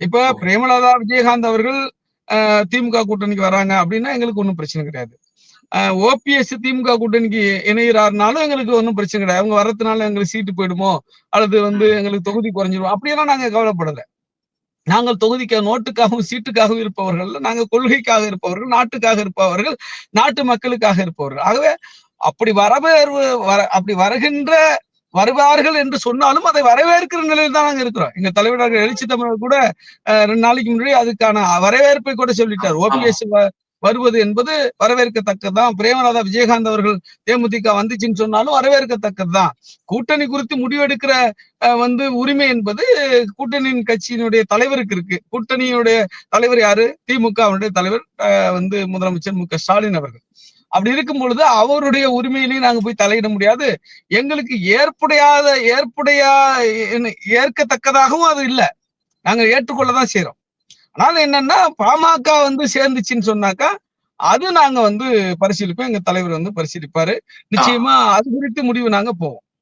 இப்ப பிரேமலதா விஜயகாந்த் அவர்கள் அஹ், திமுக கூட்டணிக்கு வராங்க அப்படின்னா எங்களுக்கு ஒன்றும் பிரச்சனை கிடையாது. ஓபிஎஸ் திமுக கூட்டணிக்கு இணைகிறாருனாலும் எங்களுக்கு ஒன்றும் பிரச்சனை கிடையாது. அவங்க வர்றதுனால எங்களுக்கு சீட்டு போயிடுமோ? அல்லது வந்து எங்களுக்கு தொகுதி குறைஞ்சிரும்? அப்படியெல்லாம் நாங்க கவலைப்படல. நாங்கள் தொகுதிக்கு நோட்டுக்காகவும் சீட்டுக்காகவும் இருப்பவர்கள் அல்ல. நாங்க கொள்கைக்காக இருப்பவர்கள் நாட்டுக்காக இருப்பவர்கள் நாட்டு மக்களுக்காக இருப்பவர்கள். ஆகவே அப்படி வரவேற்பு வர அப்படி வருகின்ற வருவார்கள் என்று சொன்னாலும் அதை வரவேற்கிற நிலையில் தான் நாங்க இருக்கிறோம். எங்க தலைவர்கள் எழுச்சி தமிழர் கூட ரெண்டு நாளைக்கு முன்னாடி அதுக்கான வரவேற்பை கூட சொல்லிட்டார். ஓபிஎஸ் வருவது என்பது வரவேற்கத்தக்கதுதான். பிரேமலதா விஜயகாந்த் அவர்கள் தேமுதிக வந்துச்சுன்னு சொன்னாலும் வரவேற்கத்தக்கதுதான். கூட்டணி குறித்து முடிவெடுக்கிற வந்து உரிமை என்பது கூட்டணியின் கட்சியினுடைய தலைவருக்கு இருக்கு. கூட்டணியுடைய தலைவர் யாரு? திமுகவுடைய தலைவர் அஹ், வந்து முதலமைச்சர் மு க ஸ்டாலின் அவர்கள். அப்படி இருக்கும் பொழுது அவருடைய உரிமையிலையும் நாங்க போய் தலையிட முடியாது. எங்களுக்கு ஏற்புடையாத ஏற்புடையா என்ன- ஏற்கத்தக்கதாகவும் அது இல்ல. நாங்க ஏற்றுக்கொள்ளதான் செய்யறோம் அதனால என்னன்னா பாமக வந்து சேர்ந்துச்சுன்னு சொன்னாக்கா அது நாங்க வந்து பரிசீலிப்போம். எங்க தலைவர் வந்து பரிசீலிப்பாரு. நிச்சயமா அது குறித்து முடிவு நாங்க போவோம்.